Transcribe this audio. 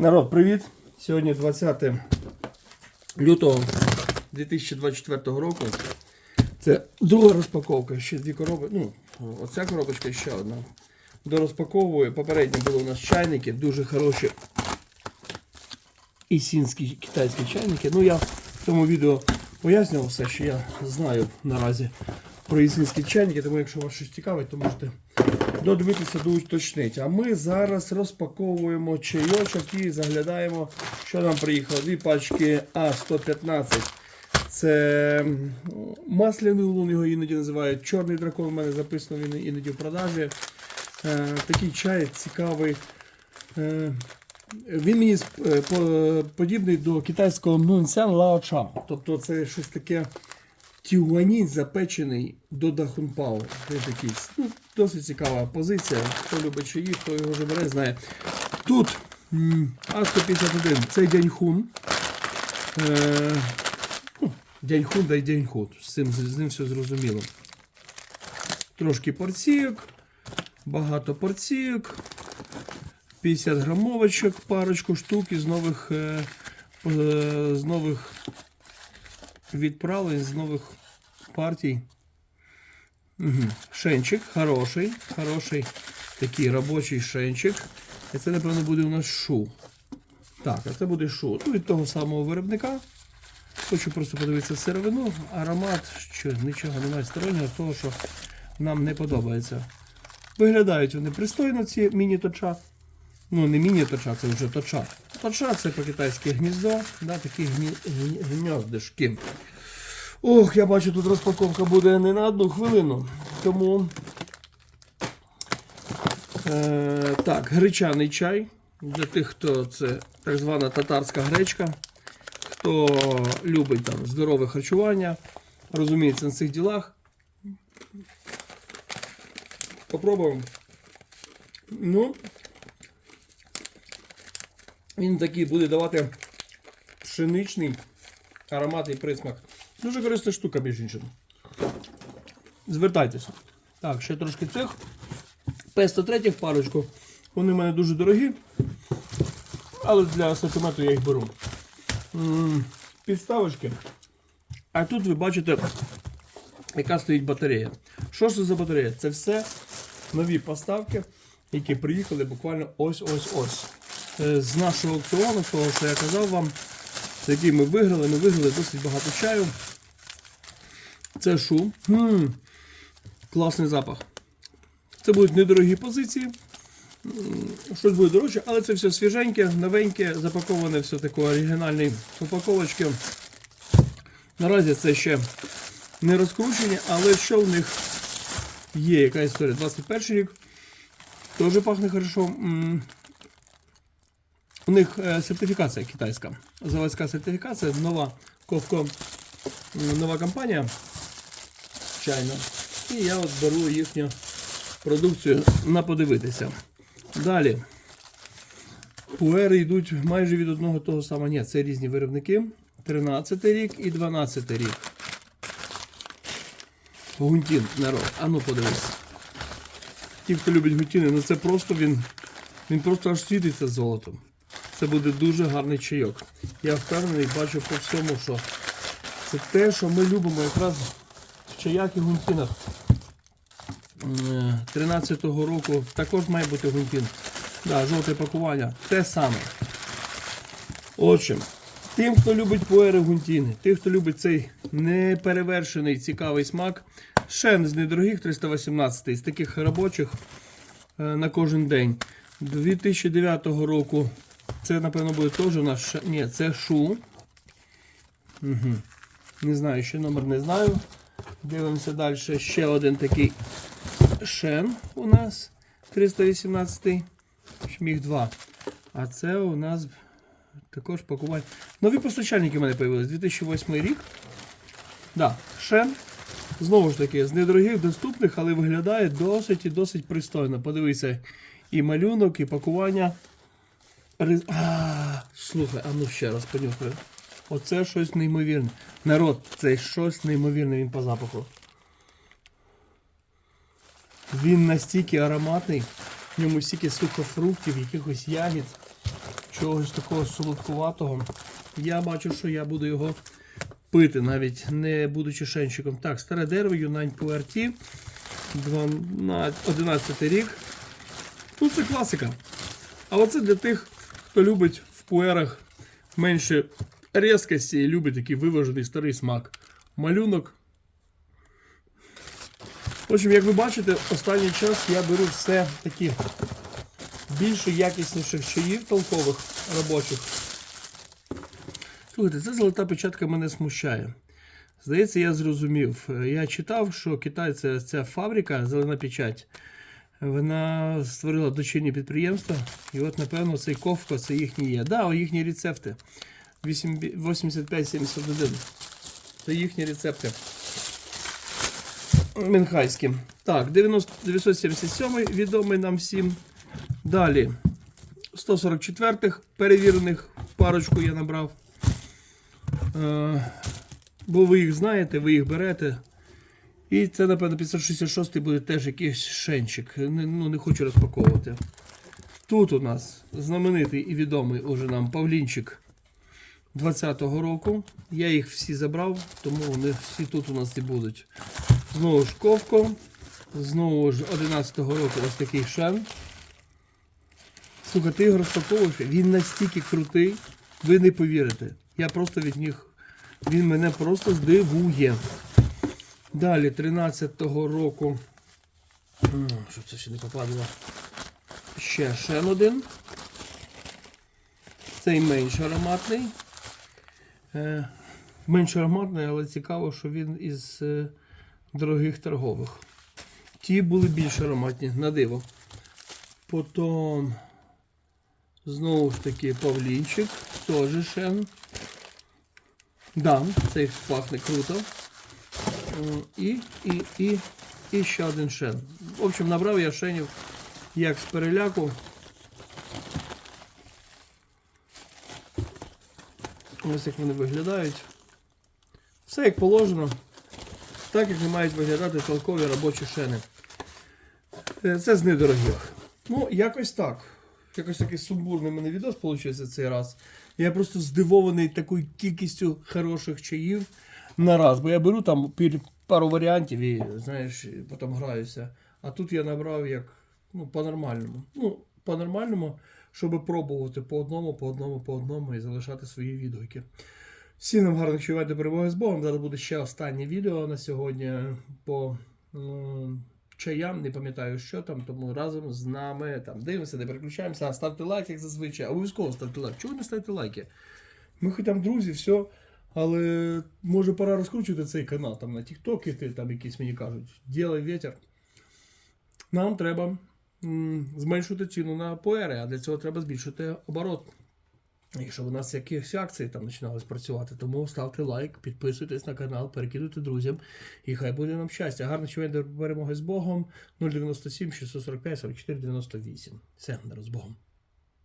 Народ, привіт! Сьогодні 20 лютого 2024 року. Це друга розпаковка, ще дві коробки. Ну, оця коробочка ще одна. Дорозпаковую. Попередні були у нас чайники, дуже хороші ісінські китайські чайники. Ну, я в тому відео пояснював все, що я знаю наразі про ісінські чайники, тому якщо вас щось цікавить, то можете додивитися до уточнити. А ми зараз розпаковуємо чайочок і заглядаємо, що нам приїхало. Дві пачки А115. Це масляний лун, його іноді називають. Чорний дракон у мене записано, він іноді в продажі. Е, такий чай цікавий. Е, він мені е, по- подібний до китайського Нунсян Лао Ча. Тобто це щось таке тюанінь запечений до Дахунпау. Ну, досить цікава позиція. Хто любить чаї, хто його вже бере, знає. Тут м, А151 це Дяньхун. Е, ну, Дяньхун да й Дяньхун. З цим, з ним все зрозуміло. Трошки порційок, багато порційок. 50 грамовочок, парочку штук із нових, е, е, з нових відправлень, з нових партій. Угу. Шенчик хороший, хороший такий робочий шенчик. І це, напевно, буде у нас шу. Так, а це буде шу. Ну, від того самого виробника. Хочу просто подивитися сировину, аромат, що нічого немає стороннього, того, що нам не подобається. Виглядають вони пристойно, ці міні-точа. Ну, не міні-точа, це вже точа. Точа це по-китайськи гніздо, да, такі гні- гніздишки. Ох, я бачу, тут розпаковка буде не на одну хвилину. Тому. Е, так, гречаний чай. Для тих, хто це так звана татарська гречка. Хто любить там здорове харчування, розуміється на цих ділах. Попробуємо. Ну, він такий буде давати пшеничний аромат і присмак. Дуже корисна штука, між іншим. Звертайтеся. Так, ще трошки цих. П103 парочку. Вони в мене дуже дорогі. Але для асортименту я їх беру. Підставочки. А тут ви бачите, яка стоїть батарея. Що це за батарея? Це все нові поставки, які приїхали буквально ось-ось-ось. Е, З нашого аукціону, того, що я казав вам, який ми виграли, ми виграли досить багато чаю. Це шу. М, Класний запах. Це будуть недорогі позиції. Щось буде дорожче, але це все свіженьке, новеньке, запаковане все таке оригінальні упаковочки. Наразі це ще не розкручені, але що в них є, яка історія? 21 рік. Теж пахне хорошо. У них е, сертифікація китайська. Заводська сертифікація, нова Ковко, нова компанія чайна. І я от беру їхню продукцію на подивитися. Далі. Пуери йдуть майже від одного того самого. Ні, це різні виробники. 13 рік і 12 рік. Гунтін, народ. А ну подивись. Ті, хто любить гунтіни, ну це просто він. Він просто аж світиться золотом. Це буде дуже гарний чайок. Я впевнений, бачу по всьому, що це те, що ми любимо якраз в чаях і гунтінах. 13-го року також має бути гунтін. Да, жовте пакування. Те саме. Отже, тим, хто любить пуери гунтіни, тим, хто любить цей неперевершений цікавий смак, шен з недорогих 318 з таких робочих е, на кожен день. 2009 року це, напевно, буде теж у нас. Ні, це шу. Угу. Не знаю, ще номер не знаю. Дивимося далі. Ще один такий шен у нас 318 Шміг 2. А це у нас також пакування. Нові постачальники в мене з'явилися. 2008 рік. Да, шен. Знову ж таки, з недорогих доступних, але виглядає досить і досить пристойно. Подивися, і малюнок, і пакування. Риз- А, слухай, а ну ще раз понюхаю. Оце щось неймовірне. Народ, це щось неймовірне він по запаху. Він настільки ароматний, в ньому стільки сухофруктів, якихось ягід. чогось такого солодкуватого. Я бачу, що я буду його пити, навіть не будучи шенчиком. Так, старе дерево, Юнань 12 11 рік. Ну, це класика. А оце для тих, хто любить в пуерах менше різкості і любить такий виважений старий смак. Малюнок. В общем, як ви бачите, останній час я беру все такі більше якісніших чаїв толкових робочих. Слухайте, ця золота печатка мене смущає. Здається, я зрозумів. Я читав, що китайця ця фабрика, зелена печать, вона створила дочірні підприємства. І от, напевно, цей ковко це їхні є. Да, їхні рецепти. 85-71. Це їхні рецепти. Мінхайські. Так, 90, 977 відомий нам всім. Далі. 144-х перевірених парочку я набрав. Е, бо ви їх знаєте, ви їх берете. І це, напевно, 566 буде теж якийсь шенчик. Не, ну, не хочу розпаковувати. Тут у нас знаменитий і відомий уже нам Павлінчик 20-го року. Я їх всі забрав, тому вони всі тут у нас і будуть. Знову ж ковко. Знову ж 11-го року ось такий шен. Слухай, ти його розпаковуєш, він настільки крутий, ви не повірите. Я просто від них. Він мене просто здивує. Далі, 13-го року. Щоб це ще не попадало. Ще шен один. Цей менш ароматний. Е, менш ароматний, але цікаво, що він із е, дорогих торгових. Ті були більш ароматні, на диво. Потім знову ж таки павлінчик, теж шен. Да, цей пахне круто. І, і, і, і ще один шен. В общем, набрав я шенів як з переляку. Ось як вони виглядають. Все як положено. Так як не мають виглядати толкові робочі шени. Е, Це з недорогих. Ну, якось так. Якось такий сумбурний мене відос вийшов цей раз. Я просто здивований такою кількістю хороших чаїв на раз. Бо я беру там пару варіантів і, знаєш, потім граюся. А тут я набрав як ну, по-нормальному. Ну, по-нормальному, щоб пробувати по одному, по одному, по одному і залишати свої відгуки. Всім нам гарних чувань до перемоги з Богом. Зараз буде ще останнє відео на сьогодні по м, чаям. Не пам'ятаю, що там, тому разом з нами там дивимося, не переключаємося. А ставте лайк, як зазвичай. Обов'язково ставте лайк. Чого не ставите лайки? Ми хоч там друзі, все. Але може пора розкручувати цей канал там на TikTok, іти, там якісь мені кажуть, ділай вітер. Нам треба зменшити ціну на поери, а для цього треба збільшити оборот. І щоб у нас якісь акції там починали працювати. Тому ставте лайк, підписуйтесь на канал, перекидуйте друзям. І хай буде нам щастя. Гарно до перемоги з Богом. 097 645 44 98. Все, з Богом.